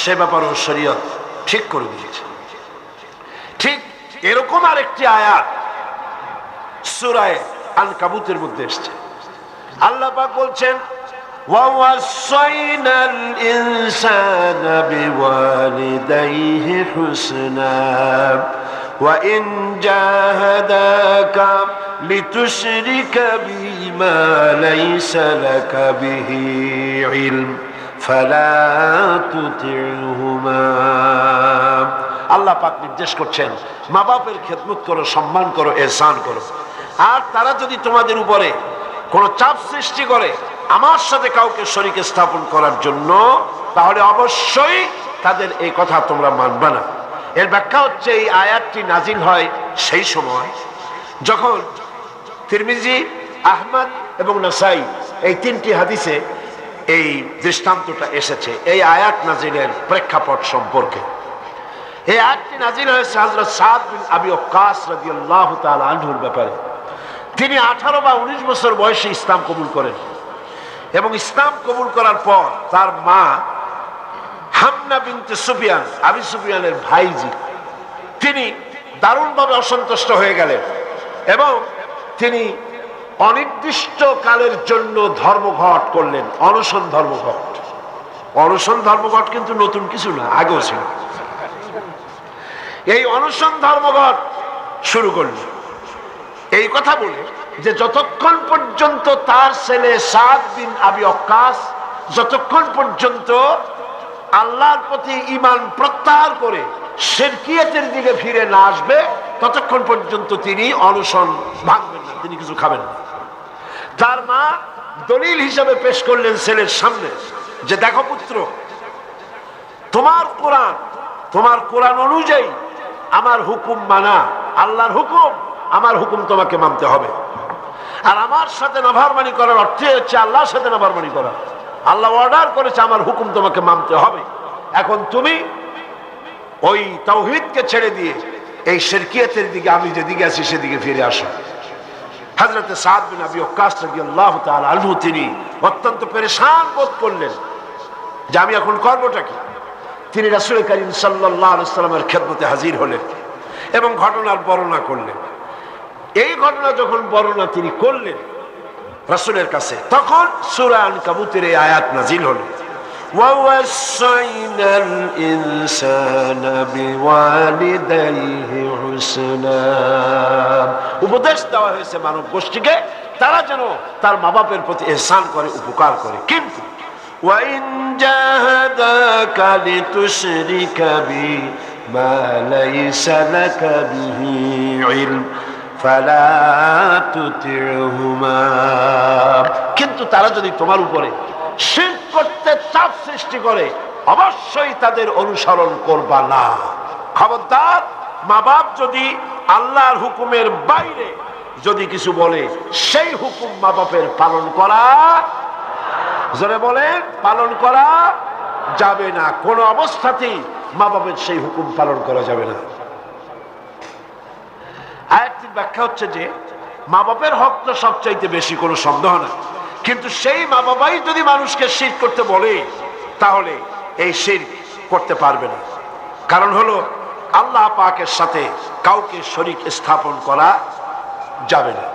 সে ব্যাপারেও শরীয়ত ঠিক করে দিয়েছে ঠিক এরকম আরেকটি আয়াত সুরায় আল কাবুতের মধ্যে এসছে আল্লাহ পাক বলছেন ووصينا الإنسان بوالديه حسنا وإن جاهداك لتشرك بي ما ليس لك به علم ফালা তুতিউহুমা। আল্লাহ পাক নির্দেশ করছেন, মা বাপের খেদমত করো, সম্মান করো, এহসান করো। আর তারা যদি তোমাদের উপরে কোনো চাপ সৃষ্টি করে, আমার সাথে কাউকে শরীকে স্থাপন করার জন্য, তাহলে অবশ্যই তাদের এই কথা তোমরা মানবে না। এর ব্যাখ্যা হচ্ছে, এই আয়াতটি নাজিল হয় সেই সময় যখন তিরমিজি, আহমদ এবং নাসাই এই তিনটি হাদিসে এই দৃষ্টান্তটা এসেছে এই আয়াত নাজিলের প্রেক্ষাপট সম্পর্কে। এই আয়াতটি নাজিল হয়েছে হজরত সাদ বিন আবি ওকাস রাদিয়াল্লাহু তাআলা আনহুর ব্যাপারে। তিনি আঠারো বা উনিশ বছর বয়সে ইসলাম কবুল করেন এবং ইসলাম কবুল করার পর তার মা হামনা বিনতে সুফিয়ান, আবি সুফিয়ানের ভাইজি, তিনি দারুণভাবে অসন্তুষ্ট হয়ে গেলেন এবং তিনি অনির্দিষ্ট কালের জন্য ধর্মঘট করলেন, অনশন ধর্মঘট। অনশন ধর্মঘট কিন্তু নতুন কিছু না, আগেও ছিল। এই অনশন ধর্মঘট শুরু করলেন এই কথা বলে যে যতক্ষণ পর্যন্ত তার ছেলে সাত দিন আবি অকাশ যতক্ষণ পর্যন্ত আল্লাহর প্রতি ইমান প্রত্যাহার করে শেরকিয়াতের দিকে ফিরে না আসবে, ততক্ষণ পর্যন্ত তিনি অনশন ভাঙবেন না, তিনি কিছু খাবেন না। তার মা দলিল হিসাবে পেশ করলেন ছেলের সামনে যে, দেখো পুত্র, তোমার কোরআন তোমার কোরআন অনুযায়ী আমার হুকুম মানা। আল্লাহর হুকুম, আমার হুকুম তোমাকে মানতে হবে। আর আমার সাথে নাভারমানি করার অর্থে হচ্ছে আল্লাহর সাথে নাভারমানি করা। আল্লাহ অর্ডার করেছে আমার হুকুম তোমাকে মানতে হবে। এখন তুমি ওই তৌহিদকে ছেড়ে দিয়ে এই শেরকিয়াতের দিকে, আমি যেদিকে আছি সেদিকে ফিরে আসো। হাজরতে সাদ বিন আবি ওকাস রাদিয়াল্লাহু তাআলা আনহু, তিনি অত্যন্ত পেরেশান বোধ করলেন যে আমি এখন করবোটা কি? তিনি রাসূল করিম আলাইহি সাল্লামের খেদমতে হাজির হলেন এবং ঘটনার বর্ণনা করলেন। এই ঘটনা যখন বর্ণনা তিনি করলেন রাসূলের কাছে, তখন সূরা আনকাবুতের এই আয়াত নাজিল হলো। ووصينا الإنسان بوالديه حسنا উপদেশ দেওয়া হয়েছে মানব গোষ্ঠীকে তারা যেন তার মা বাপের প্রতি এহসান করে উপকার করে কিন্তু وإن جاهداك لتشرك بي ما ليس لك به علم فلا تطعهما কিন্তু তারা যদি তোমার উপরে শির করতে চাপ সৃষ্টি করে, অবশ্যই তাদের অনুসরণ করবা না। খবরদার, মা বাপ যদি আল্লাহর হুকুমের বাইরে যদি কিছু বলে, সেই হুকুম মা বাপের পালন করা, জোরে বলেন, পালন করা যাবে না। কোন অবস্থাতেই মা বাপের সেই হুকুম পালন করা যাবে না। আরেকটি ব্যাখ্যা হচ্ছে যে, মা বাপের হক তো সবচাইতে বেশি, কোনো সন্দেহ না কিন্তু সেই মা বাবাই যদি মানুষকে শির করতে বলে, তাহলে এই শির করতে পারবে না। কারণ হলো, আল্লাহ পাকের সাথে কাউকে শরিক স্থাপন করা যাবে না।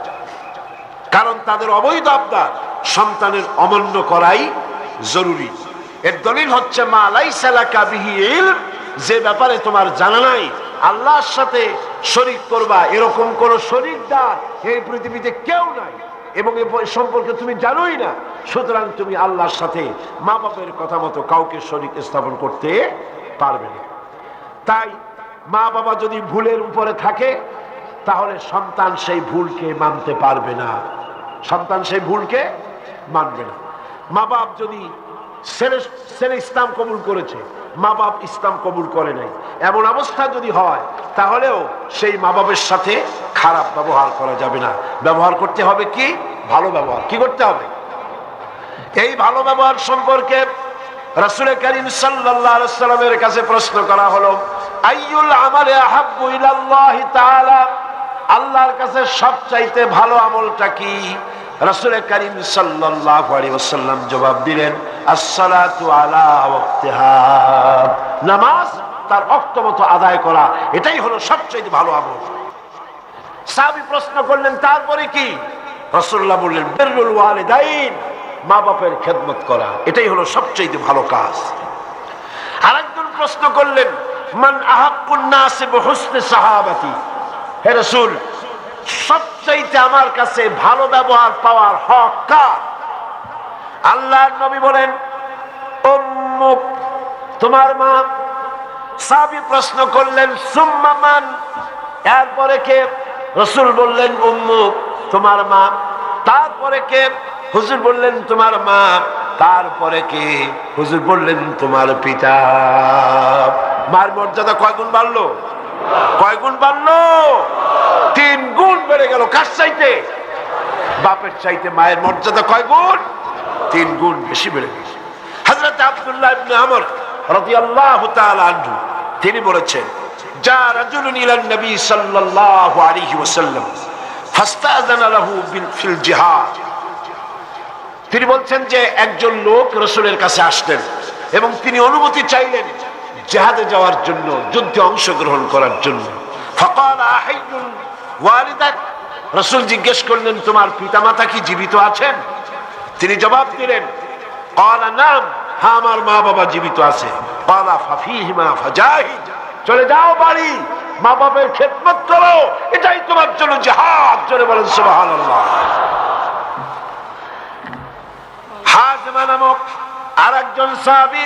কারণ তাদের অবৈধ আবদার সন্তানের অমান্য করাই জরুরি। এর দলিল হচ্ছে, মা লাইসালাকা বিহি ইলম যে ব্যাপারে তোমার জানা নাই, আল্লাহর সাথে শরিক করবা, এরকম কোন শরিকদার এই পৃথিবীতে কেউ নাই। এবং এ সম্পর্কে তুমি জানোই না। সুতরাং তুমি আল্লাহর সাথে মা বাপের কথা মতো কাউকে শরিক স্থাপন করতে পারবে না। তাই মা বাবা যদি ভুলের উপরে থাকে, তাহলে সন্তান সেই ভুলকে মানতে পারবে না। সন্তান সেই ভুলকে মানবে না। মা বাপ যদি ছেলে ইসলাম কবুল করেছে মা বাপ ইসলাম কবুল করে নাই, এমন অবস্থা যদি হয়, তাহলেও সেই মা বাপের সাথে খারাপ ব্যবহার করা যাবে না। ব্যবহার করতে হবে কি? ভালো ব্যবহার। কি করতে হবে? এই ভালো ব্যবহার সম্পর্কে রাসুল করিম সাল্লামের কাছে প্রশ্ন করা হলো আল্লাহর কাছে সবচাইতে ভালো আমলটা কি? রাসুল করিম সাল্লাল্লাহু জবাব দিলেন আলা নামাজ তার অক্ত মতো আদায় করা, এটাই হলো সবচেয়ে ভালো আমল। সাহাবী প্রশ্ন করলেন, তারপরে কি? রসুল্লাহ বললেন বিররুল ওয়ালিদাইন মা বাপের খেদমত করা, এটাই হলো সবচেয়ে ভালো কাজ। আরেকজন প্রশ্ন করলেন, মান আহাক্কুন নাসি বিহুসনি সাহাবাতি? হে রাসূল, সবচাইতে আমার কাছে ভালো ব্যবহার পাওয়ার হক কার? আল্লাহর নবী বলেন, উম্মুক, তোমার মা। সাহাবী প্রশ্ন করলেন, সুম্মা মান? এরপরে কে? রসুল বললেন উম্মুক তোমার মা। তারপরে কে? হুজুর বললেন, তোমার মা। তারপরে কে? হুজুর বললেন, তোমার পিতা। মার মর্যাদা কয় গুণ বাড়লো? কয় গুণ বাড়লো? তিন গুণ বেড়ে গেল, কার চাইতে? বাপের চাইতে মায়ের মর্যাদা কয় গুণ? তিন গুণ বেশি বেড়ে গেছে। হযরত আব্দুল্লাহ ইবনে আমর রাদিয়াল্লাহু তাআলা তিনি বলেছেন তিনি বলছেন যে একজন লোক রসুলের কাছে আসলেন এবং তিনি অনুমতি চাইলেন জেহাদে যাওয়ার জন্য, যুদ্ধে অংশগ্রহণ করার জন্য। রসুল জিজ্ঞেস করলেন, তোমার পিতামাতা কি জীবিত আছেন? তিনি জবাব দিলেন, কলা নাম হ্যাঁ আমার মা বাবা জীবিত আছে। কলা ফাজাহিদ। চলে যাও বাড়ি। মা বাবার খেদমত করো। এটাই তোমার জন্য জাহাজ জোরে বলেন, সুবহানাল্লাহ। হাজমা নামক আর একজন সাহাবী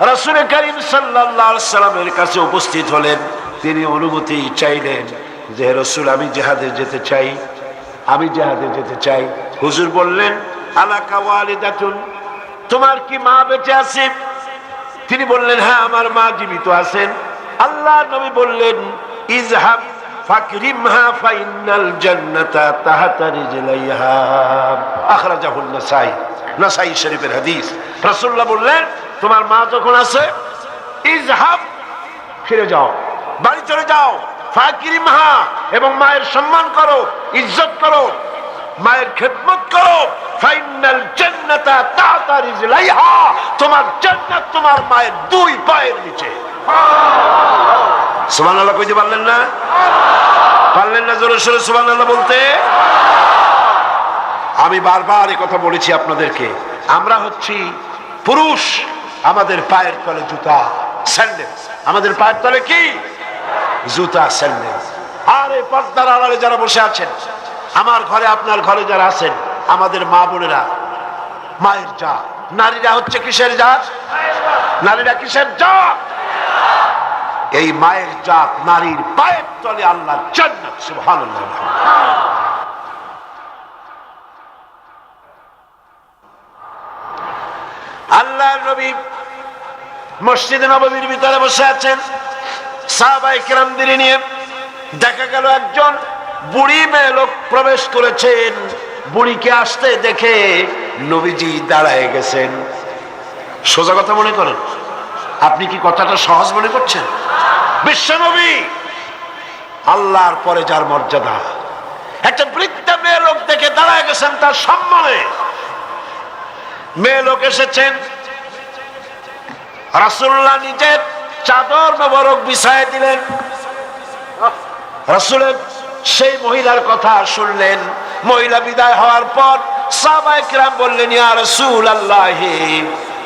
রাসূল করিম সাল্লামের কাছে উপস্থিত হলেন। তিনি অনুমতি চাইলেন যে রসুল, আমি জেহাদে যেতে চাই। আমি জেহাদে যেতে চাই। হুজুর বললেন, আলাকা তোমার কি মা বেঁচে আছে? তিনি বললেন হ্যাঁ আমার মা জীবিত আছেন। আল্লাহ নবী বললেন, ইজহাব ফাইনাল নাসাই শরীফের বললেন, তোমার মা যখন আছে ফিরে যাও। বাড়ি চলে যাও। এবং মায়ের সম্মান করো, ইজ্জত করো, মায়ের খেদমত করো। ফাইনাল জান্নাতা তাহাতা রিজলাইহা। তোমার জান্নাত তোমার মায়ের দুই পায়ের নিচে। সুবহানাল্লাহ কইতে পারলেন না? পারলেন না জোরে সোরে সুবহানাল্লাহ বলতে? আমি বারবার এই কথা বলেছি আপনাদেরকে। আমরা হচ্ছি পুরুষ, আমাদের পায়ের তলে জুতা, স্যান্ডেল। আমাদের পায়ের তলে কি? জুতা, স্যান্ডেল। আর এই পর্দার আড়ালে যারা বসে আছেন, আমার ঘরে, আপনার ঘরে যারা আছেন, আমাদের মা বোনেরা, মায়ের জাত। নারীরা হচ্ছে কিসের জাত? নারীরা কিসের জাত? এই মায়ের জাত, নারীর পায়ের তলে আল্লাহ আল্লাহর নবী মসজিদে নববীর ভিতরে বসে আছেন। সাহাবাই কিরামদের নিয়ে দেখা গেল একজন বুড়ি মেয়ে লোক প্রবেশ করেছেন। বুড়িকে আসতে দেখে নবীজি দাঁড়ায় গেছেন। সোজা কথা মনে করেন? আপনি কি কথাটা সহজ মনে করছেন? বিশ্বনবী। আল্লাহর পরে যার মর্যাদা। একটা বৃদ্ধা মেয়ে লোক দেখে দাঁড়ায় গেছেন তার সম্মানে। মেয়ে লোক এসেছেন। রাসুল্লাহ নিজের চাদর মোবারক বিছায় দিলেন। রাসুলের সেই মহিলার কথা শুনলেন। মহিলা বিদায় হওয়ার পর সাবাইকরাম বললেন, ইয়া রসুল আল্লাহ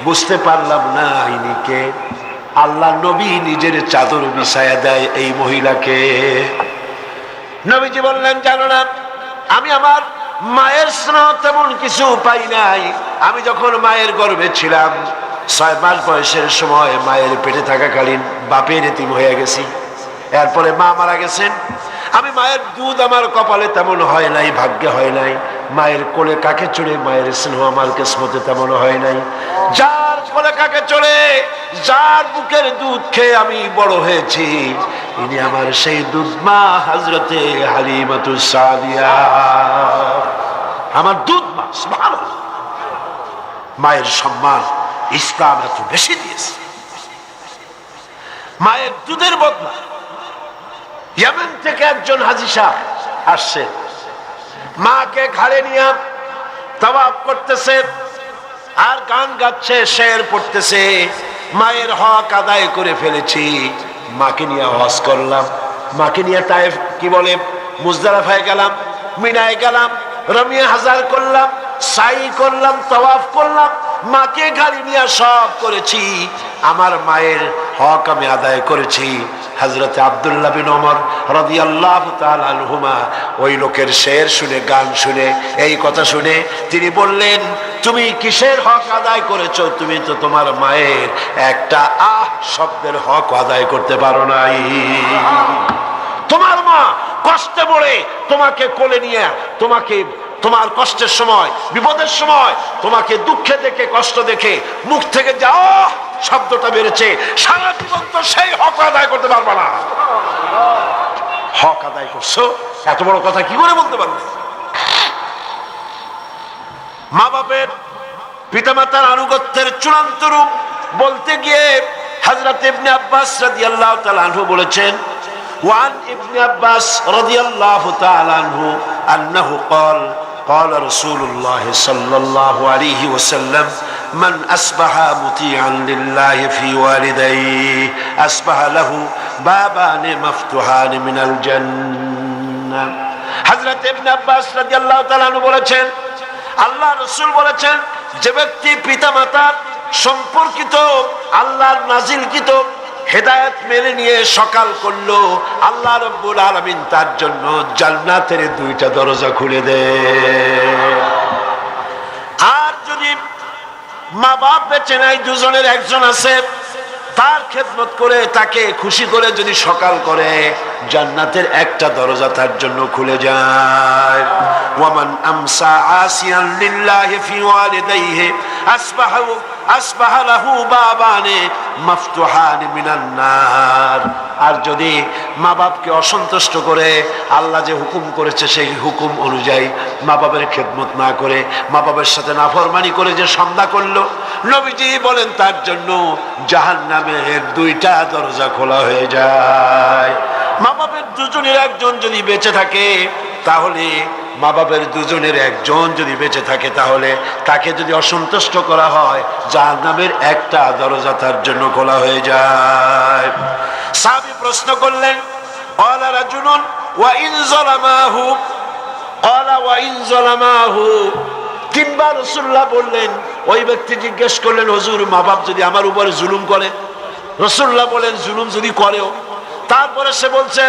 বুঝতে পারলাম না ইনিকে। আল্লাহ নবী নিজের চাদর বিছায়া দেয় এই মহিলাকে। নবীজি বললেন, জানো না, আমি আমার মায়ের স্নেহ তেমন কিছু পাই নাই। আমি যখন মায়ের গর্ভে ছিলাম, ছয় মাস বয়সের সময় মায়ের পেটে থাকাকালীন বাপের এতিম হয়ে গেছি। এরপরে মা মারা গেছেন। আমি মায়ের দুধ আমার কপালে তেমন হয় নাই, ভাগ্যে হয় নাই। মায়ের কোলে কাকে চড়ে, মায়ের স্নেহ আমার কিসমতে তেমন হয় নাই। যার কোলে কাকে চড়ে যার বুকের দুধ খেয়ে আমি বড় হয়েছি। ইনি আমার সেই দুধ মা হাজরতে হালিমাতু সাদিয়া। আমার দুধ মা। মায়ের সম্মান ইসলাম এত বেশি দিয়েছে। মায়ের দুধের বদলা ইয়ামেন থেকে একজন হাজি সাহেব আসছে। মাকে ঘাড়ে নিয়ে তবাব করতেছে। আর গান গাচ্ছে, শের পড়তেছে। মায়ের হক আদায় করে ফেলেছি। মাকে নিয়ে হজ করলাম। মাকে নিয়ে তাই কি বলে মুজদারাফায় গেলাম, মিনায় গেলাম, রমিয়া হাজার করলাম, সাই করলাম, তওয়াফ করলাম, মাকে গাড়ি নিয়ে সব করেছি। আমার মায়ের হক আমি আদায় করেছি। হজরত আবদুল্লাহ বিন ওমর রাদিয়াল্লাহু তাআলা আনহুমা ওই লোকের শের শুনে, গান শুনে, এই কথা শুনে তিনি বললেন, তুমি কিসের হক আদায় করেছ? তুমি তো তোমার মায়ের একটা আহ শব্দের হক আদায় করতে পারো নাই। তোমার মা কষ্টে পড়ে তোমাকে কোলে নিয়ে, তোমাকে, তোমার কষ্টের সময়, বিপদের সময়, তোমাকে দুঃখে দেখে, কষ্ট দেখে মুখ থেকে যাও শব্দটা বেড়েছে সারা জীবন তো সেই হক আদায় করতে পারবে না হক আদায় করছো এত বড় কথা কি করে বলতে পারবে মা বাপের পিতামাতার আনুগত্যের চূড়ান্ত রূপ বলতে গিয়ে হযরত ইবনে আব্বাস রাদিয়াল্লাহু তাআলা আনহু বলেছেন وعن ابن عباس رضي الله تعالى عنه أنه قال قال رسول الله صلى الله عليه وسلم من أصبح مطيعا لله في والديه أصبح له بابان مفتوحان من الجنة حضرت ابن عباس رضي الله تعالى عنه বলেছেন আল্লাহ রসুল বলেছেন যে ব্যক্তি পিতামাতার সম্পর্কিত আল্লাহর নাজিলকৃত হেদায়ত মেনে নিয়ে সকাল করলো আল্লাহ রব্বুল আলমিন তার জন্য জান্নাতের দুইটা দরজা খুলে দেয় আর যদি মা বাপ বেঁচে নাই, দুজনের একজন আছে, তার খেদমত করে তাকে খুশি করে যদি সকাল করে। জান্নাতের একটা দরজা তার জন্য খুলে যায়। ওয়ামান আমসা আর যদি মা বাপকে অসন্তুষ্ট করে আল্লাহ যে হুকুম করেছে সেই হুকুম অনুযায়ী মা বাবার খেদমত না করে মা বাবার সাথে নাফরমানি করে যে সন্ধ্যা করল, নবীজি বলেন তার জন্য জাহান নামের দুইটা দরজা খোলা হয়ে যায়। মা বাপের দুজনের একজন যদি বেঁচে থাকে, তাহলে মা বাপের দুজনের একজন যদি বেঁচে থাকে, তাহলে তাকে যদি অসন্তুষ্ট করা হয় যার নামের একটা দরজা তার জন্য খোলা হয়ে যায়। সাবি প্রশ্ন করলেন জুনুন অলা তিনবার বললেন, ওই ব্যক্তি জিজ্ঞেস করলেন, হজুর মা বাপ যদি আমার উপরে জুলুম করে? রসুল্লাহ বলেন, জুলুম যদি করেও। তারপরে সে বলছে,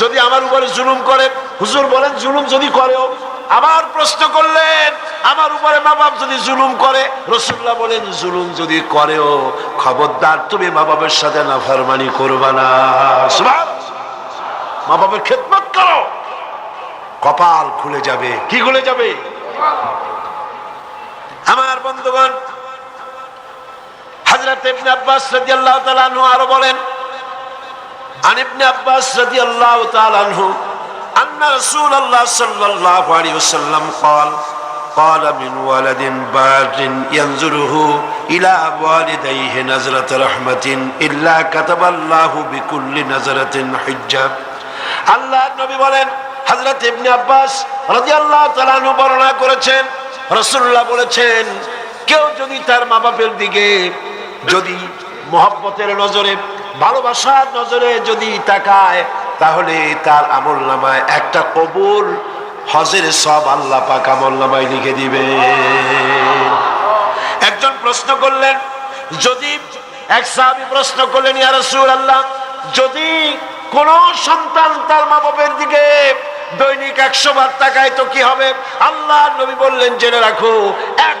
যদি আমার উপরে জুলুম করে, হুজুর বলেন, জুলুম যদি করেও, আবার প্রশ্ন করলেন, আমার উপরে মা বাপ যদি জুলুম করে, রসুল্লাহ বলেন, জুলুম যদি করেও, খবরদার তুমি মা বাপের সাথে নাফারমানি করবা না। মা বাপের খেদমত করো। কপাল খুলে যাবে। কি খুলে যাবে? আমার বন্ধুগণ ইবনে আব্বাস আরও বলেন عن ابن عباس رضي الله تعالى عنه أن رسول الله صلى الله عليه وسلم قال قال من ولد بار ينظره إلى والديه نظرة رحمة إلا كتب الله بكل نظرة حجاب আল্লাহ নবী বলেন হযরত ইবনে আব্বাস রাদিয়াল্লাহু তাআলা আনহু বর্ণনা করেছেন রাসূলুল্লাহ বলেছেন কেউ যদি তার মা বাপের দিকে যদি মহব্বতের নজরে ভালোবাসার নজরে যদি তাকায়, তাহলে তার আমল নামায় একটা কবুল। হজের সব আল্লাহ পাক আমল নামায় লিখে দিবে একজন প্রশ্ন করলেন, যদি এক সাহাবী প্রশ্ন করলেন, ইয়া রাসূলুল্লাহ, যদি কোন সন্তান তার মা বাপের দিকে দৈনিক একশো বার তাকায়, তো কি হবে? আল্লাহ নবী বললেন, জেনে রাখো এক